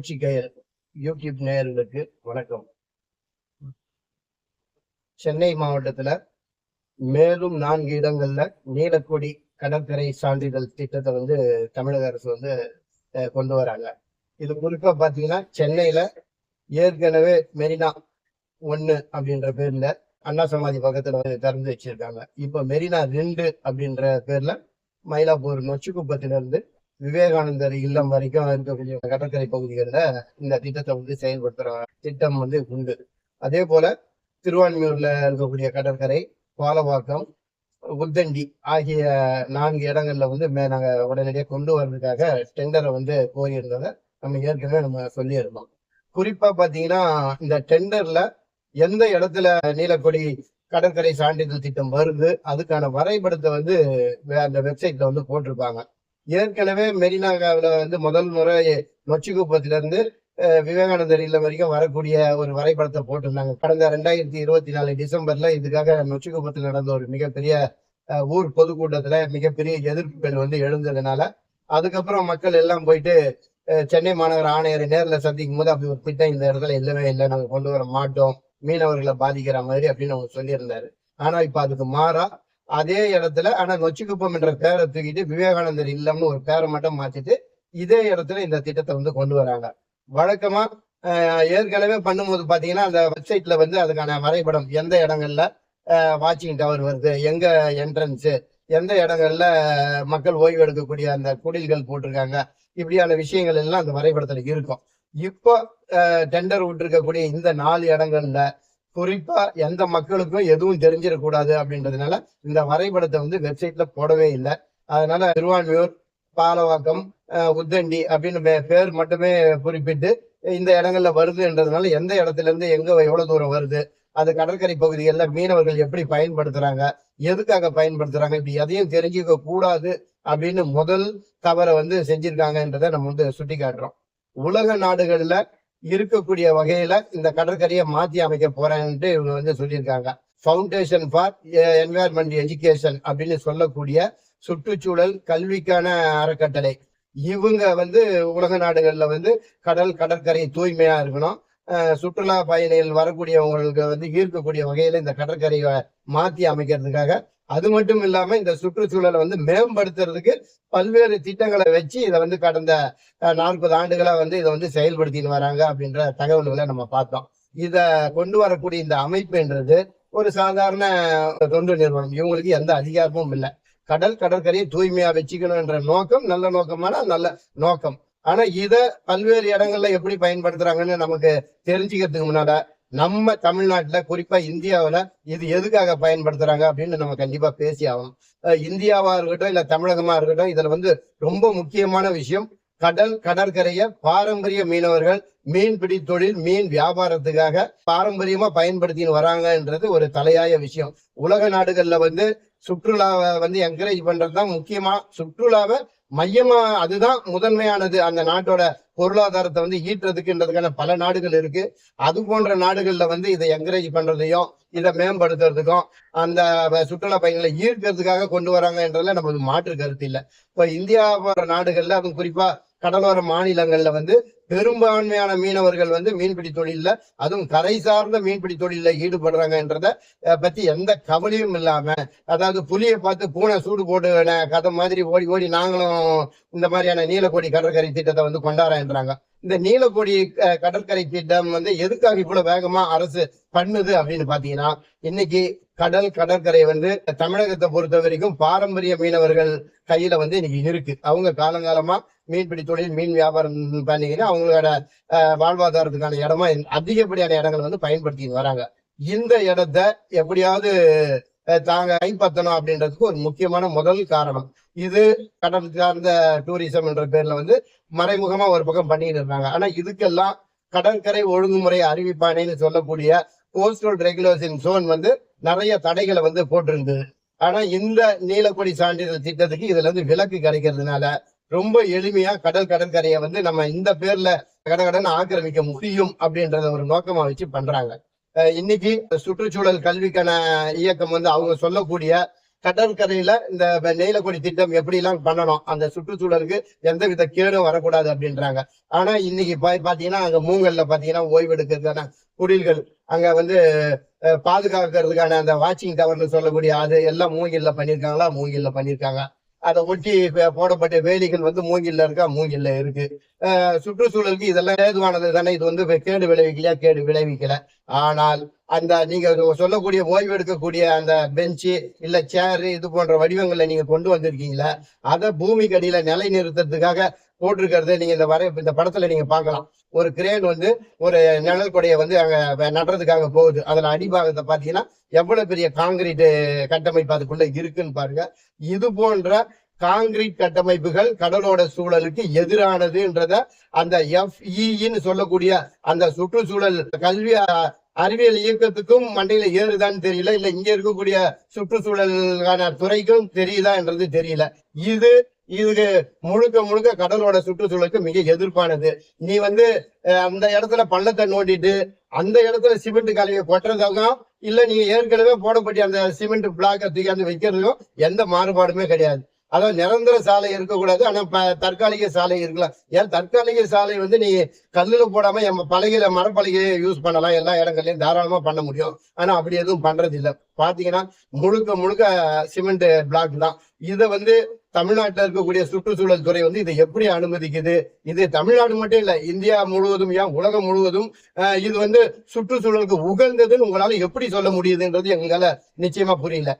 புரட்சி கயல் யூடியூப் நேயர்களுக்கு வணக்கம். சென்னை மாவட்டத்துல மேலும் நான்கு இடங்கள்ல நீலக்கொடி கடற்கரை சான்றிதழ் திட்டத்தை வந்து தமிழக அரசு வந்து கொண்டு வராங்க. இது குறிப்பா பாத்தீங்கன்னா சென்னையில ஏற்கனவே மெரினா ஒன்னு அப்படின்ற பேர்ல அண்ணா சமாதி பக்கத்துல வந்து திறந்து வச்சிருக்காங்க. இப்ப மெரினா ரெண்டு அப்படின்ற பேர்ல மயிலாப்பூர் நொச்சிக்குப்பத்திலிருந்து விவேகானந்தர் இல்லம் வரைக்கும் இருக்கக்கூடிய கடற்கரை பகுதிகளில் இந்த திட்டத்தை வந்து செயல்படுத்துற திட்டம் வந்து உண்டு. அதே போல திருவான்மியூர்ல இருக்கக்கூடிய கடற்கரை பாலவாக்கம் உத்தண்டி ஆகிய நான்கு இடங்கள்ல வந்து மே- நாங்கள் உடனடியாக கொண்டு வர்றதுக்காக டெண்டரை வந்து கோரியிருந்ததை நம்ம ஏற்கனவே நம்ம சொல்லியிருந்தோம். குறிப்பா பாத்தீங்கன்னா இந்த டெண்டர்ல எந்த இடத்துல நீலக்கொடி கடற்கரை சான்றிதழ் திட்டம் வருது அதுக்கான வரைபடத்தை வந்து வே- அந்த வெப்சைட்ல வந்து போட்டிருப்பாங்க. ஏற்கனவே மெரினாகாவில் வந்து முதல் முறை நொச்சிக்குப்பத்தில இருந்து விவேகானந்தர் இல்லம் வரைக்கும் வரக்கூடிய ஒரு வரைபடத்தை போட்டிருந்தாங்க. கடந்த ரெண்டாயிரத்தி இருபத்தி நாலு டிசம்பர்ல இதுக்காக நொச்சிக்குப்பத்தில் நடந்த ஒரு மிகப்பெரிய அஹ், ஊர் பொதுக்கூட்டத்துல மிகப்பெரிய எதிர்ப்புகள் வந்து எழுந்ததுனால அதுக்கப்புறம் மக்கள் எல்லாம் போயிட்டு சென்னை மாநகர ஆணையரை நேரில் சந்திக்கும் போது அப்படி ஒரு திட்டம் இந்த இடத்துல இல்லவே இல்லை. நாங்கள் கொண்டு வர மாட்டோம். மீனவர்களை பாதிக்கிற மாதிரி அப்படின்னு அவங்க சொல்லியிருந்தாரு. ஆனா இப்ப அதுக்கு மாறா அதே இடத்துல ஆனா நொச்சிக்குப்பம் என்ற பேரை தூக்கிட்டு விவேகானந்தர் இல்லம்னு ஒரு பேரை மட்டும் மாத்திட்டு இதே இடத்துல இந்த திட்டத்தை வந்து கொண்டு வராங்க. வழக்கமா ஏற்கனவே பண்ணும்போது பாத்தீங்கன்னா அந்த வெப்சைட்ல வந்து அதுக்கான வரைபடம் எந்த இடங்கள்ல வாட்சிங் டவர் வருது எங்க என்ட்ரன்ஸ் எந்த இடங்கள்ல மக்கள் ஓய்வு எடுக்கக்கூடிய அந்த குடில்கள் போட்டிருக்காங்க இப்படியான விஷயங்கள் எல்லாம் அந்த வரைபடத்துல இருக்கும். இப்போ டெண்டர் விட்டுருக்கக்கூடிய இந்த நாலு இடங்கள்ல குறிப்பா எந்த மக்களுக்கும் எதுவும் தெரிஞ்சிடக்கூடாது அப்படின்றதுனால இந்த வரைபடத்தை வந்து வெப்சைட்ல போடவே இல்லை. அதனால திருவான்மியூர் பாலவாக்கம் உத்தண்டி அப்படின்னு பே- பேர் மட்டுமே குறிப்பிட்டு இந்த இடங்கள்ல வருதுன்றதுனால எந்த இடத்துல இருந்து எங்க எவ்வளவு தூரம் வருது அது கடற்கரை பகுதிகளில் மீனவர்கள் எப்படி பயன்படுத்துறாங்க எதுக்காக பயன்படுத்துறாங்க இப்படி எதையும் தெரிஞ்சுக்க கூடாது அப்படின்னு முதல் தவறை வந்து செஞ்சிருக்காங்கன்றத நம்ம வந்து சுட்டி காட்டுறோம் உலக நாடுகள்ல இருக்கக்கூடிய வகையில இந்த கடற்கரையை மாத்தி அமைக்க போறேன்ட்டு இவங்க வந்து சொல்லியிருக்காங்க. ஃபவுண்டேஷன் ஃபார் என்வாயர்மெண்ட் எஜுகேஷன் அப்படின்னு சொல்லக்கூடிய சுற்றுச்சூழல் கல்விக்கான அறக்கட்டளை. இவங்க வந்து உலக நாடுகள்ல வந்து கடல் கடற்கரை தூய்மையா இருக்கணும். சுற்றுலா பயணிகள் வரக்கூடியவங்களுக்கு வந்து ஈர்க்கக்கூடிய வகையில இந்த கடற்கரையை மாத்தி அமைக்கிறதுக்காக அது மட்டும் இல்லாம இந்த சுற்றுச்சூழலை வந்து மேம்படுத்துறதுக்கு பல்வேறு திட்டங்களை வச்சு இதை வந்து கடந்த நாற்பது ஆண்டுகளா வந்து இதை வந்து செயல்படுத்தின்னு வராங்க அப்படின்ற தகவல்களை நம்ம பார்த்தோம். இத கொண்டு வரக்கூடிய இந்த அமைப்புன்றது ஒரு சாதாரண தொண்டு நிறுவனம். இவங்களுக்கு எந்த அதிகாரமும் இல்லை. கடல் கடற்கரையை தூய்மையா வச்சுக்கணும்ன்ற நோக்கம் நல்ல நோக்கமான நல்ல நோக்கம். ஆனா இத பல்வேறு இடங்கள்ல எப்படி பயன்படுத்துறாங்கன்னு நமக்கு தெரிஞ்சுக்கிறதுக்கு முன்னால நம்ம தமிழ்நாட்டுல குறிப்பா இந்தியாவில இது எதுக்காக பயன்படுத்துறாங்க அப்படின்னு நம்ம கண்டிப்பா பேசி ஆகணும். இந்தியாவா இருக்கட்டும் இல்ல தமிழகமா இருக்கட்டும் இதுல வந்து ரொம்ப முக்கியமான விஷயம் கடல் கடற்கரைய பாரம்பரிய மீனவர்கள் மீன்பிடி தொழில் மீன் வியாபாரத்துக்காக பாரம்பரியமா பயன்படுத்தின்னு வராங்கன்றது ஒரு தலையாய விஷயம். உலக நாடுகள்ல வந்து சுற்றுலாவை வந்து என்கரேஜ் பண்றதுதான் முக்கியமா சுற்றுலாவை மையமா அதுதான் முதன்மையானது. அந்த நாட்டோட பொருளாதாரத்தை வந்து ஈட்டுறதுக்குன்றதுக்கான பல நாடுகள் இருக்கு. அது போன்ற நாடுகள்ல வந்து இதை என்கரேஜ் பண்றதையும் இதை மேம்படுத்துறதுக்கும் அந்த சுற்றுலா பயணிகளை ஈர்க்கிறதுக்காக கொண்டு வராங்கன்றதுல நமக்கு மாற்று கருத்து இல்லை. இப்ப இந்தியா போன்ற நாடுகள்ல அதுவும் குறிப்பா கடலோர மாநிலங்கள்ல வந்து பெரும்பான்மையான மீனவர்கள் வந்து மீன்பிடி தொழில அதுவும் கரை சார்ந்த மீன்பிடி தொழில ஈடுபடுறாங்கன்றத பத்தி எந்த கவலையும் இல்லாம அதாவது புலியை பார்த்து பூனை சூடு போட்டு கதை மாதிரி ஓடி ஓடி நாங்களும் இந்த மாதிரியான நீலக்கோடி கடற்கரை திட்டத்தை வந்து கொண்டாடுறாங்க இந்த நீலக்கோடி கடற்கரை திட்டம் வந்து எதுக்காக இவ்வளவு வேகமா அரசு பண்ணுது அப்படின்னு பாத்தீங்கன்னா இன்னைக்கு கடல் கடற்கரை வந்து தமிழகத்தை பொறுத்த வரைக்கும் பாரம்பரிய மீனவர்கள் கையில வந்து இன்னைக்கு இருக்கு. அவங்க காலங்காலமா மீன்பிடி தொழில் மீன் வியாபாரம் பண்ணிக்கிட்டு அவங்களோட வாழ்வாதாரத்துக்கான இடமா அதிகப்படியான இடங்களை வந்து பயன்படுத்திட்டு வராங்க. இந்த இடத்த எப்படியாவது தாங்க கைப்பற்றணும் அப்படின்றதுக்கு ஒரு முக்கியமான முதல் காரணம். இது கடல் சார்ந்த டூரிசம் என்ற பேர்ல வந்து மறைமுகமா ஒரு பக்கம் பண்ணிட்டு இருக்காங்க ஆனா இதுக்கெல்லாம் கடற்கரை ஒழுங்குமுறை அறிவிப்பானைன்னு சொல்லக்கூடிய கோஸ்டல் ரெகுலேஷன் ஜோன் வந்து நிறைய தடைகளை வந்து போட்டிருந்தது. ஆனா இந்த நீலக்கொடி சான்றிதழ் திட்டத்துக்கு இதுல இருந்து விலக்கு கிடைக்கிறதுனால ரொம்ப எளிமையா கடல் கடற்கரையை வந்து நம்ம இந்த பேர்ல கடகடன் ஆக்கிரமிக்க முடியும் அப்படின்றத ஒரு நோக்கமா வச்சு பண்றாங்க. இன்னைக்கு சுற்றுச்சூழல் கல்விக்கான இயக்கம் வந்து அவங்க சொல்லக்கூடிய கடற்கரையில இந்த வ- திட்டம் எப்படி எல்லாம் பண்ணணும் அந்த சுற்றுச்சூழலுக்கு எந்த வித கேடும் வரக்கூடாது அப்படின்றாங்க. ஆனா இன்னைக்கு பா- பாத்தீங்கன்னா அங்க மூங்கல்ல பாத்தீங்கன்னா ஓய்வு எடுக்கிறதுக்கான குடில்கள் அங்க வந்து பாதுகாக்கிறதுக்கான அந்த வாட்சிங் டவர்னு சொல்லக்கூடிய அது எல்லாம் மூங்கில்ல பண்ணிருக்காங்களா? மூங்கில்ல பண்ணிருக்காங்க. அதை ஒட்டி போடப்பட்ட வேலிகள் வந்து மூங்கில்ல இருக்கா? மூங்கில்ல இருக்கு. சுற்றுச்சூழலுக்கு இதெல்லாம் ஏதுவானது தானே? இது வந்து கேடு விளைவிக்கலையா? கேடு விளைவிக்கல. ஆனால் அந்த நீங்க சொல்லக்கூடிய ஓய்வு எடுக்கக்கூடிய அந்த பெஞ்சு இல்ல சேரு இது போன்ற வடிவங்களை நீங்க கொண்டு வந்திருக்கீங்களா அதை பூமிக்கு அடியில நிலை நிறுத்துறதுக்காக போட்டிருக்கிறத நீங்க இந்த வரை இந்த படத்துல நீங்க பார்க்கலாம். ஒரு கிரேன் வந்து ஒரு நிழல் கொடையை வந்து அங்க நடுறதுக்காக போகுது. அதுல அடிபாகத்தை பாத்தீங்கன்னா எவ்வளவு பெரிய காங்கிரீட் கட்டமைப்பு அதுக்குள்ள இருக்குன்னு பாருங்க. இது போன்ற காங்கிரீட் கட்டமைப்புகள் கடலோட சூழலுக்கு எதிரானதுன்றத அந்த எஃப்இன்னு சொல்லக்கூடிய அந்த சுற்றுச்சூழல் கல்வி அறிவியல் இயக்கத்துக்கும் மண்டையில ஏறுதான்னு தெரியல. இல்ல இங்க இருக்கக்கூடிய சுற்றுச்சூழலுக்கான துறைக்கும் தெரியுதான்றது தெரியல. இது இதுக்கு முழுக்க முழுக்க கடலோட சுற்றுச்சூழலுக்கு மிக எதிர்ப்பானது. நீ வந்து அந்த இடத்துல பள்ளத்தை நோண்டிட்டு அந்த இடத்துல சிமெண்ட் கலவையை கொட்டுறதுக்கும் இல்ல நீங்க ஏற்கனவே போடப்பட்ட அந்த சிமெண்ட் பிளாக்கை தூக்கி வைக்கிறதுக்கும் எந்த மாறுபாடுமே கிடையாது. அதாவது நிரந்தர சாலை இருக்கக்கூடாது. ஆனா இப்போ தற்காலிக சாலை இருக்கலாம். ஏன் தற்காலிக சாலை வந்து நீ கல்லுல போடாம நம்ம பலகையில மரப்பலகையை யூஸ் பண்ணலாம். எல்லா இடங்கள்லயும் தாராளமா பண்ண முடியும். ஆனா அப்படி எதுவும் பண்றது இல்லை பாத்தீங்கன்னா முழுக்க முழுக்க சிமெண்ட் பிளாக் தான். இதை வந்து தமிழ்நாட்டில் இருக்கக்கூடிய சுற்றுச்சூழல் துறை வந்து இதை எப்படி அனுமதிக்குது? இது தமிழ்நாடு மட்டும் இல்ல இந்தியா முழுவதும் ஏன் உலகம் முழுவதும் அஹ், இது வந்து சுற்றுச்சூழலுக்கு உகந்ததுன்னு உங்களால எப்படி சொல்ல முடியுதுன்றது எங்களால நிச்சயமா புரியல.